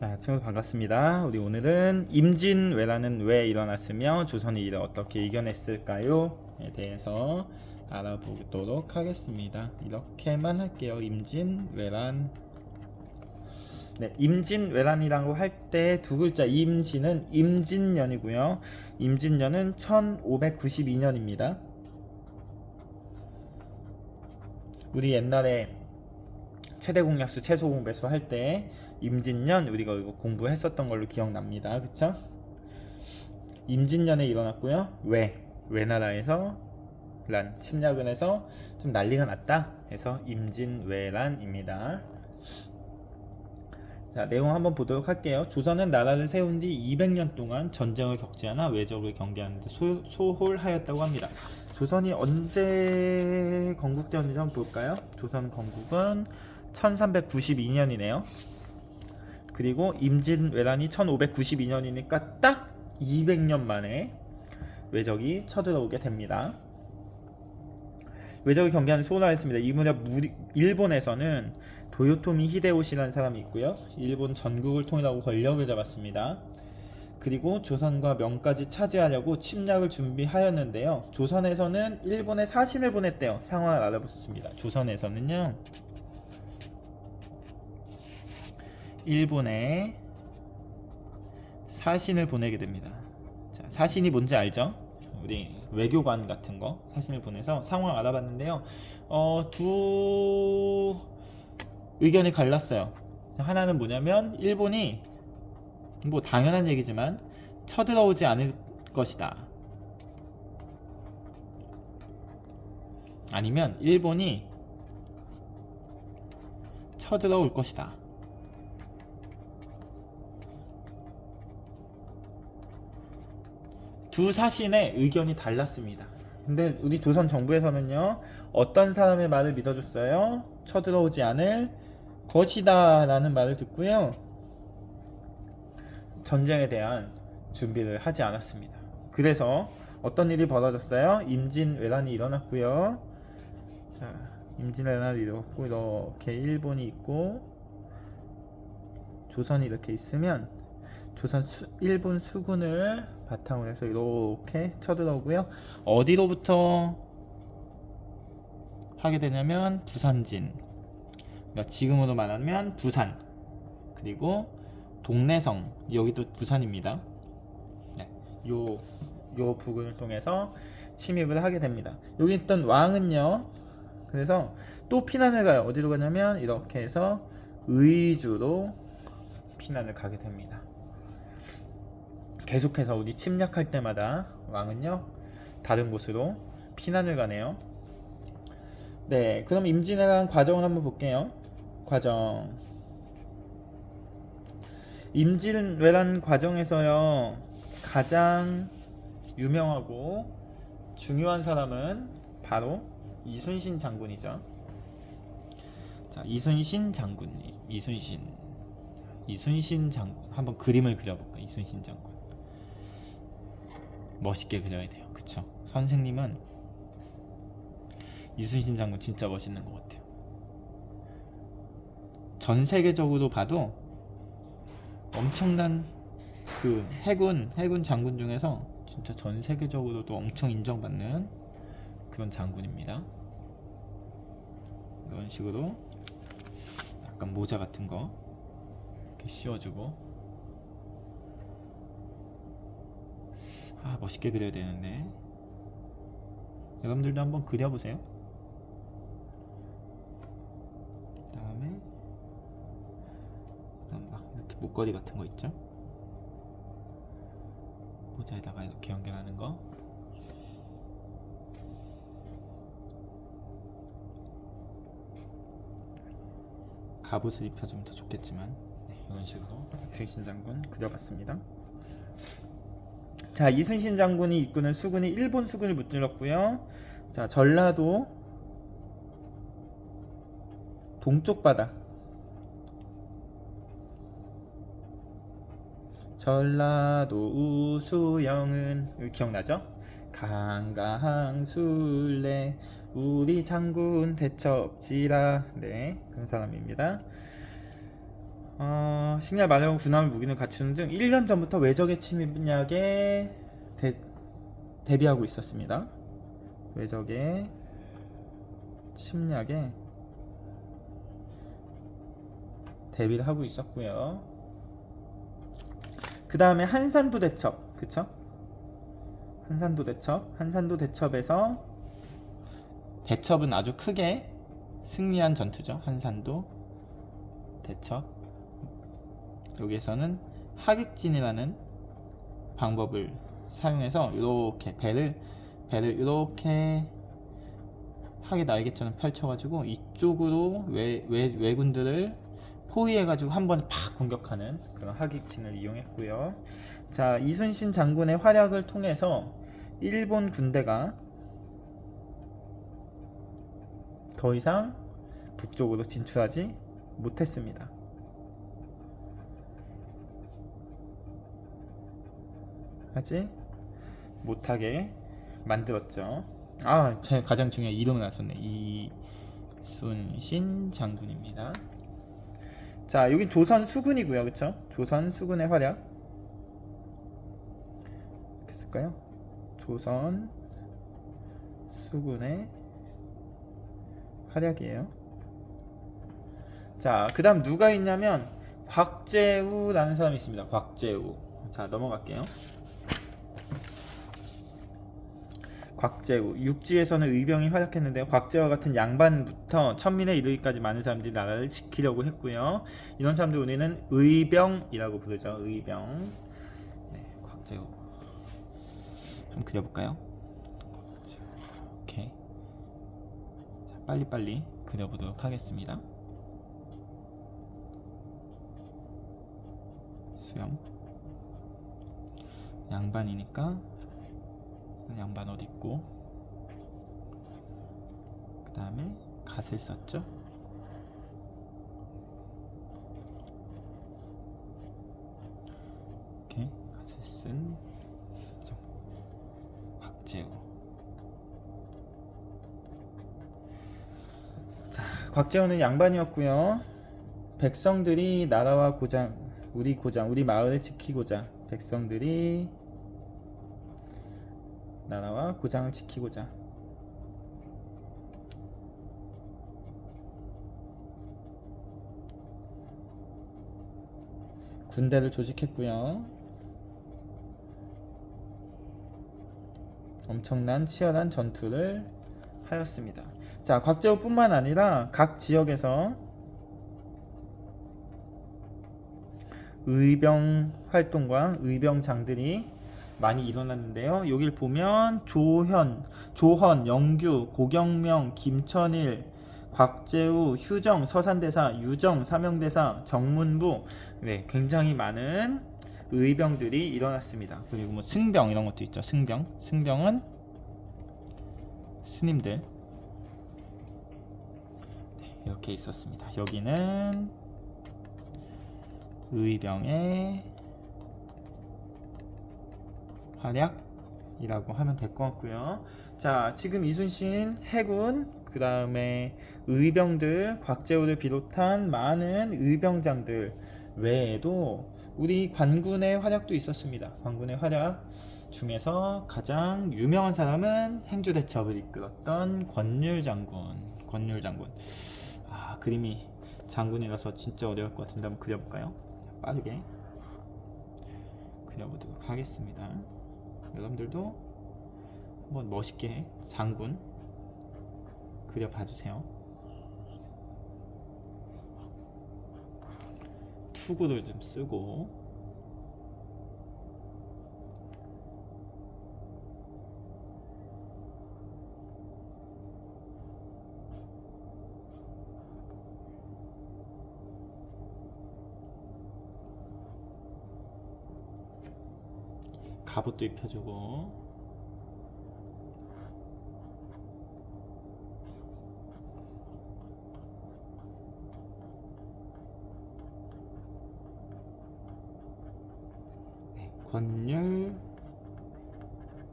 자, 친구 반갑습니다. 우리 오늘은 임진왜란은 왜 일어났으며 조선이 이를 어떻게 이겨냈을까요?에 대해서 알아보도록 하겠습니다. 이렇게만 할게요. 임진왜란. 네, 임진왜란이라고 할 때 두 글자 임진은 임진년이고요. 임진년은 1592년입니다. 우리 옛날에 최대 공약수 최소 공배수 할 때 임진년 우리가 이거 공부했었던 걸로 기억납니다. 그쵸? 임진년에 일어났고요. 왜? 왜나라에서 란 침략을 해서 좀 난리가 났다. 해서 임진왜란입니다. 자, 내용 한번 보도록 할게요. 조선은 나라를 세운 뒤 200년 동안 전쟁을 겪지 않아 외적을 경계하는데 소, 소홀하였다고 합니다. 조선이 언제 건국되었는지 한번 볼까요? 조선 건국은 1392년이네요. 그리고 임진왜란이 1592년이니까 딱 200년 만에 외적이 쳐들어오게 됩니다. 외적을 경계하는 소홀하였습니다. 이 무렵 무리- 일본에서는 도요토미 히데요시라는 사람이 있고요. 일본 전국을 통일하고 권력을 잡았습니다. 그리고 조선과 명까지 차지하려고 침략을 준비하였는데요. 조선에서는 일본에 사신을 보냈대요. 상황을 알아보겠습니다. 조선에서는요. 일본에 사신을 보내게 됩니다. 자, 사신이 뭔지 알죠? 우리 외교관 같은 거 사신을 보내서 상황을 알아봤는데요. 어, 두 의견이 갈랐어요. 하나는 뭐냐면 일본이 뭐 당연한 얘기지만 쳐들어오지 않을 것이다. 아니면 일본이 쳐들어올 것이다. 두 사신의 의견이 달랐습니다. 근데 우리 조선 정부에서는요, 어떤 사람의 말을 믿어줬어요? 쳐들어오지 않을 것이다 라는 말을 듣고요, 전쟁에 대한 준비를 하지 않았습니다. 그래서 어떤 일이 벌어졌어요? 임진왜란이 일어났고요. 자, 임진왜란이 일어났고 이렇게 일본이 있고 조선이 이렇게 있으면 조선 수, 일본 수군을 바탕으로 해서 이렇게 쳐들어오고요. 어디로부터 하게 되냐면 부산진. 그러니까 지금으로 말하면 부산. 그리고 동래성 여기도 부산입니다. 네, 요, 요 부근을 통해서 침입을 하게 됩니다. 여기 있던 왕은요. 그래서 또 피난을 가요. 어디로 가냐면 이렇게 해서 의주로 피난을 가게 됩니다. 계속해서 우리 침략할 때마다 왕은요 다른 곳으로 피난을 가네요. 네, 그럼 임진왜란 과정을 한번 볼게요. 과정. 임진왜란 과정에서요 가장 유명하고 중요한 사람은 바로 이순신 장군이죠. 자, 이순신 장군님, 이순신, 이순신 장군 한번 그림을 그려볼까? 이순신 장군 멋있게 그려야 돼요. 그쵸? 선생님은 이순신 장군 진짜 멋있는 것 같아요. 전 세계적으로 봐도 엄청난 그 해군 해군 장군 중에서 진짜 전 세계적으로도 엄청 인정받는 그런 장군입니다. 이런 식으로 약간 모자 같은 거 이렇게 씌워주고 아 멋있게 그려야 되는데 여러분들도 한번 그려보세요. 그 다음에 그다음 막 이렇게 목걸이 같은 거 있죠? 모자에다가 이렇게 연결하는 거. 갑옷을 입혀주면 더 좋겠지만 네, 이런 식으로 이순신 장군 그려봤습니다. 자 이순신 장군이 이끄는 수군이 일본 수군을 무찔렀고요. 자 전라도 동쪽 바다 전라도 우수영은 여기 기억나죠? 강강술래 우리 장군 대첩지라 네 그런 사람입니다. 어, 식량 마력 군함을 무기를 갖추는 등 1년 전부터 외적의 침입약에 대, 대비하고 있었습니다. 외적의 침략에 대비를 하고 있었고요. 그 다음에 한산도 대첩, 그쵸? 한산도 대첩, 한산도 대첩에서 대첩은 아주 크게 승리한 전투죠. 한산도 대첩. 여기에서는 하객진이라는 방법을 사용해서 이렇게 배를 배를 이렇게 하계 날개처럼 펼쳐가지고 이쪽으로 외, 외, 외군들을 포위해가지고 한 번에 팍 공격하는 그런 하객진을 이용했고요. 자 이순신 장군의 활약을 통해서 일본 군대가 더 이상 북쪽으로 진출하지 못했습니다. 하지 못하게 만들었죠. 아, 제 가장 중요한 이름을 안 썼네. 이순신 장군입니다. 자, 여기 조선 수군이고요, 그렇죠? 조선 수군의 활약. 이렇게 쓸까요? 조선 수군의 활약이에요. 자, 그다음 누가 있냐면 곽재우라는 사람이 있습니다. 곽재우. 자, 넘어갈게요. 곽재우 육지에서는 의병이 활약했는데 곽재와 같은 양반부터 천민에 이르기까지 많은 사람들이 나라를 지키려고 했고요. 이런 사람들 우리는 의병이라고 부르죠. 의병. 네, 곽재우. 한번 그려볼까요? 오케이. 자, 빨리빨리 그려보도록 하겠습니다. 수염. 양반이니까 양반 어디 있고. 그 다음에 갓을 썼죠? 이렇게 갓을 쓴 좀, 곽재우. 자 곽재우는 양반이었고요. 백성들이 나라와 고장 우리 고장 우리 마을을 지키고자 백성들이 나라와 고장을 지키고자 군대를 조직했고요. 엄청난 치열한 전투를 하였습니다. 자, 곽재우뿐만 아니라 각 지역에서 의병 활동과 의병장들이 많이 일어났는데요. 여길 보면 조현, 조헌, 영규, 고경명, 김천일, 곽재우, 휴정, 서산대사, 유정, 사명대사, 정문부 네, 굉장히 많은 의병들이 일어났습니다. 그리고 뭐 승병 이런 것도 있죠. 승병. 승병은 스님들 네, 이렇게 있었습니다. 여기는 의병의 활약이라고 하면 될 것 같고요. 자, 지금 이순신 해군 그 다음에 의병들 곽재우를 비롯한 많은 의병장들 외에도 우리 관군의 활약도 있었습니다. 관군의 활약 중에서 가장 유명한 사람은 행주대첩을 이끌었던 권율 장군. 권율 장군. 아 그림이 장군이라서 진짜 어려울 것 같은데 한번 그려볼까요? 빠르게 그려보도록 하겠습니다. 여러분들도 한번 멋있게 장군 그려봐 주세요. 투구를 좀 쓰고 갑옷도 입혀주고 네, 권율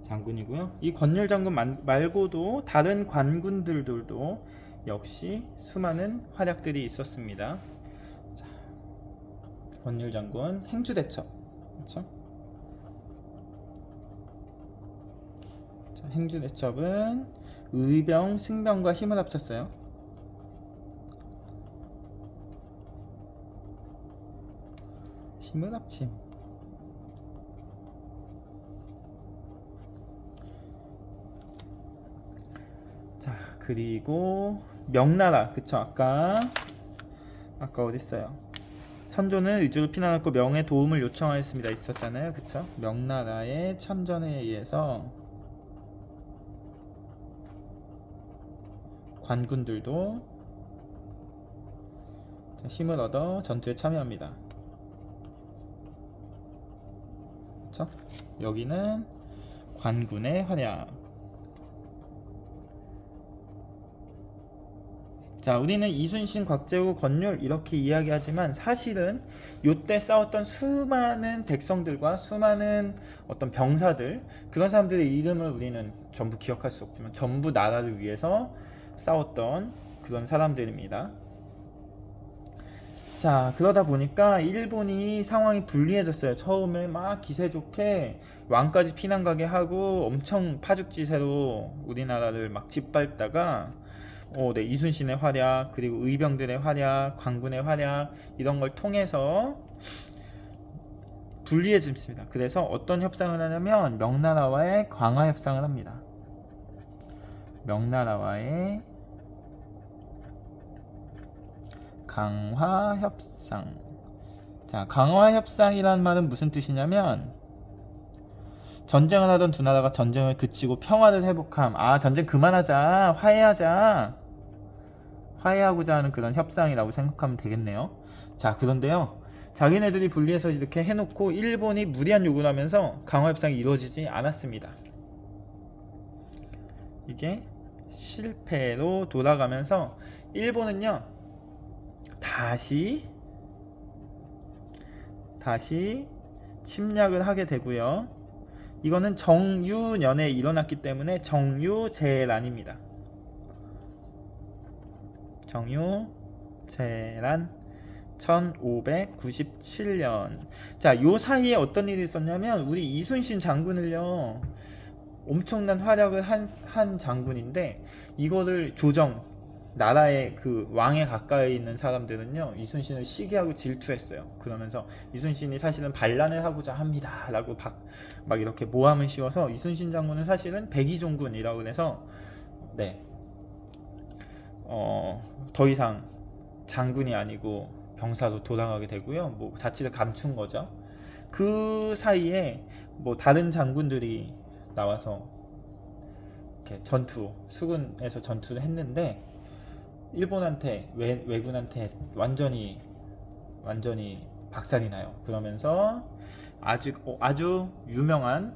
장군이고요. 이 권율 장군 만- 말고도 다른 관군들도 역시 수많은 활약들이 있었습니다. 자, 권율 장군 행주대첩 그렇죠? 행주대첩은 의병, 승병과 힘을 합쳤어요. 힘을 합침. 자 그리고 명나라 그쵸 아까 아까 어디 있어요? 선조는 의주로 피난했고 명의 도움을 요청하였습니다 있었잖아요 그쵸? 명나라의 참전에 의해서 관군들도 자, 힘을 얻어 전투에 참여합니다 그쵸? 여기는 관군의 활약 자, 우리는 이순신, 곽재우, 권율 이렇게 이야기하지만 사실은 요때 싸웠던 수많은 백성들과 수많은 어떤 병사들 그런 사람들의 이름을 우리는 전부 기억할 수 없지만 전부 나라를 위해서 싸웠던 그런 사람들입니다. 자, 그러다 보니까 일본이 상황이 불리해졌어요. 처음에 막 기세 좋게 왕까지 피난 가게 하고 엄청 파죽지세로 우리나라를 막 짓밟다가 어, 네, 이순신의 활약, 그리고 의병들의 활약, 관군의 활약 이런 걸 통해서 불리해집니다. 그래서 어떤 협상을 하냐면 명나라와의 강화 협상을 합니다. 명나라와의 강화 협상. 자, 강화 협상이란 말은 무슨 뜻이냐면 전쟁을 하던 두 나라가 전쟁을 그치고 평화를 회복함. 아, 전쟁 그만하자. 화해하자. 화해하고자 하는 그런 협상이라고 생각하면 되겠네요. 자, 그런데요. 자기네들이 분리해서 이렇게 해놓고 일본이 무리한 요구를 하면서 강화 협상이 이루어지지 않았습니다. 이게 실패로 돌아가면서 일본은요. 다시 다시 침략을 하게 되고요. 이거는 정유년에 일어났기 때문에 정유재란입니다. 정유재란 1597년. 자, 요 사이에 어떤 일이 있었냐면 우리 이순신 장군을요. 엄청난 활약을 한, 한 장군인데 이거를 조정 나라의 그 왕에 가까이 있는 사람들은요 이순신을 시기하고 질투했어요. 그러면서 이순신이 사실은 반란을 하고자 합니다 라고 박, 막 이렇게 모함을 씌워서 이순신 장군은 사실은 백의종군이라고 해서 네. 어, 더 이상 장군이 아니고 병사로 돌아가게 되고요. 뭐 자치를 감춘 거죠. 그 사이에 뭐 다른 장군들이 나와서 이렇게 전투 수군에서 전투를 했는데 일본한테 외, 외군한테 완전히 완전히 박살이 나요. 그러면서 아주 어, 아주 유명한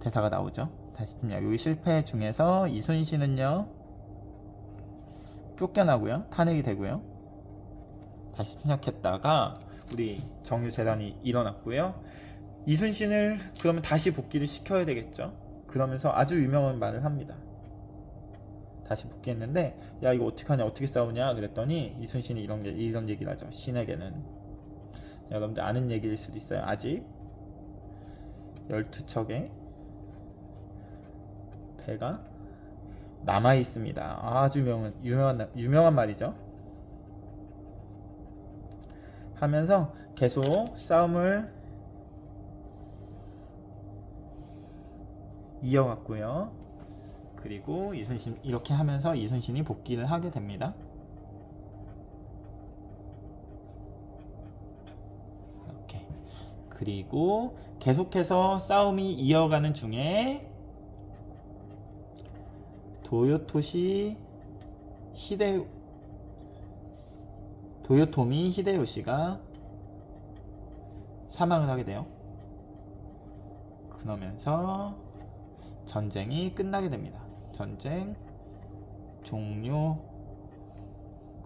대사가 나오죠. 다시 좀 여기 실패 중에서 이순신은요 쫓겨나고요 탄핵이 되고요 다시 침략했다가 우리 정유재단이 일어났고요 이순신을 그러면 다시 복귀를 시켜야 되겠죠? 그러면서 아주 유명한 말을 합니다. 다시 복귀했는데 야 이거 어떡하냐 어떻게 싸우냐? 그랬더니 이순신이 이런 게 이런 얘기를 하죠. 신에게는. 여러분들 아는 얘기일 수도 있어요 아직. 12척의 배가 남아 있습니다. 아주 유명한 유명한 유명한 말이죠. 하면서 계속 싸움을 이어갔고요. 그리고 이순신 이렇게 하면서 이순신이 복귀를 하게 됩니다. 이렇게 그리고 계속해서 싸움이 이어가는 중에 도요토시 히데 도요토미 히데요시가 사망을 하게 돼요. 그러면서 전쟁이 끝나게 됩니다. 전쟁 종료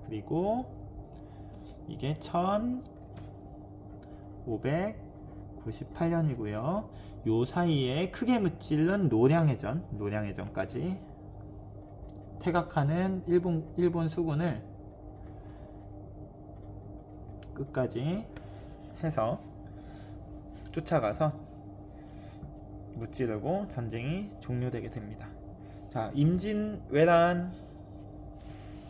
그리고 이게 1598년이고요. 요 사이에 크게 무찔른 노량해전, 노량해전까지 태각하는 일본 일본 수군을 끝까지 해서 쫓아가서 무찌르고 전쟁이 종료되게 됩니다. 자, 임진왜란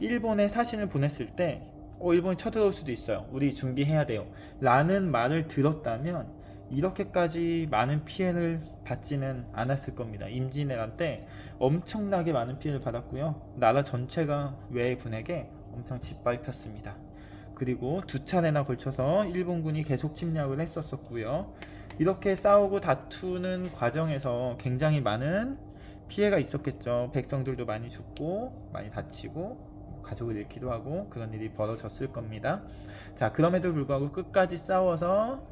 일본에 사신을 보냈을 때 어, 일본이 쳐들어올 수도 있어요. 우리 준비해야 돼요. 라는 말을 들었다면 이렇게까지 많은 피해를 받지는 않았을 겁니다. 임진왜란 때 엄청나게 많은 피해를 받았고요. 나라 전체가 외군에게 엄청 짓밟혔습니다. 그리고 두 차례나 걸쳐서 일본군이 계속 침략을 했었었고요. 이렇게 싸우고 다투는 과정에서 굉장히 많은 피해가 있었겠죠. 백성들도 많이 죽고 많이 다치고 가족을 잃기도 하고 그런 일이 벌어졌을 겁니다. 자, 그럼에도 불구하고 끝까지 싸워서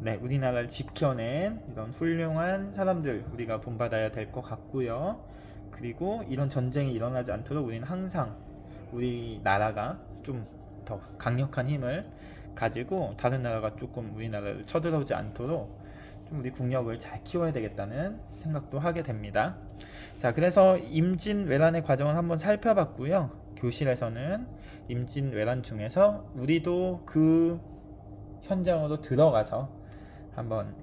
네, 우리나라를 지켜낸 이런 훌륭한 사람들 우리가 본받아야 될 것 같고요. 그리고 이런 전쟁이 일어나지 않도록 우리는 항상 우리 나라가 좀 더 강력한 힘을 가지고 다른 나라가 조금 우리나라를 쳐들어오지 않도록 좀 우리 국력을 잘 키워야 되겠다는 생각도 하게 됩니다. 자, 그래서 임진왜란의 과정을 한번 살펴봤고요. 교실에서는 임진왜란 중에서 우리도 그 현장으로 들어가서 한번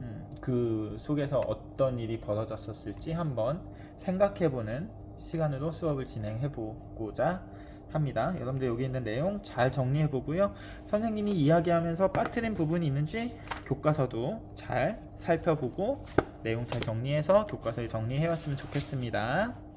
음, 그 속에서 어떤 일이 벌어졌었을지 한번 생각해보는 시간으로 수업을 진행해 보고자 합니다. 여러분들 여기 있는 내용 잘 정리해 보고요. 선생님이 이야기하면서 빠뜨린 부분이 있는지 교과서도 잘 살펴보고 내용 잘 정리해서 교과서에 정리해 왔으면 좋겠습니다.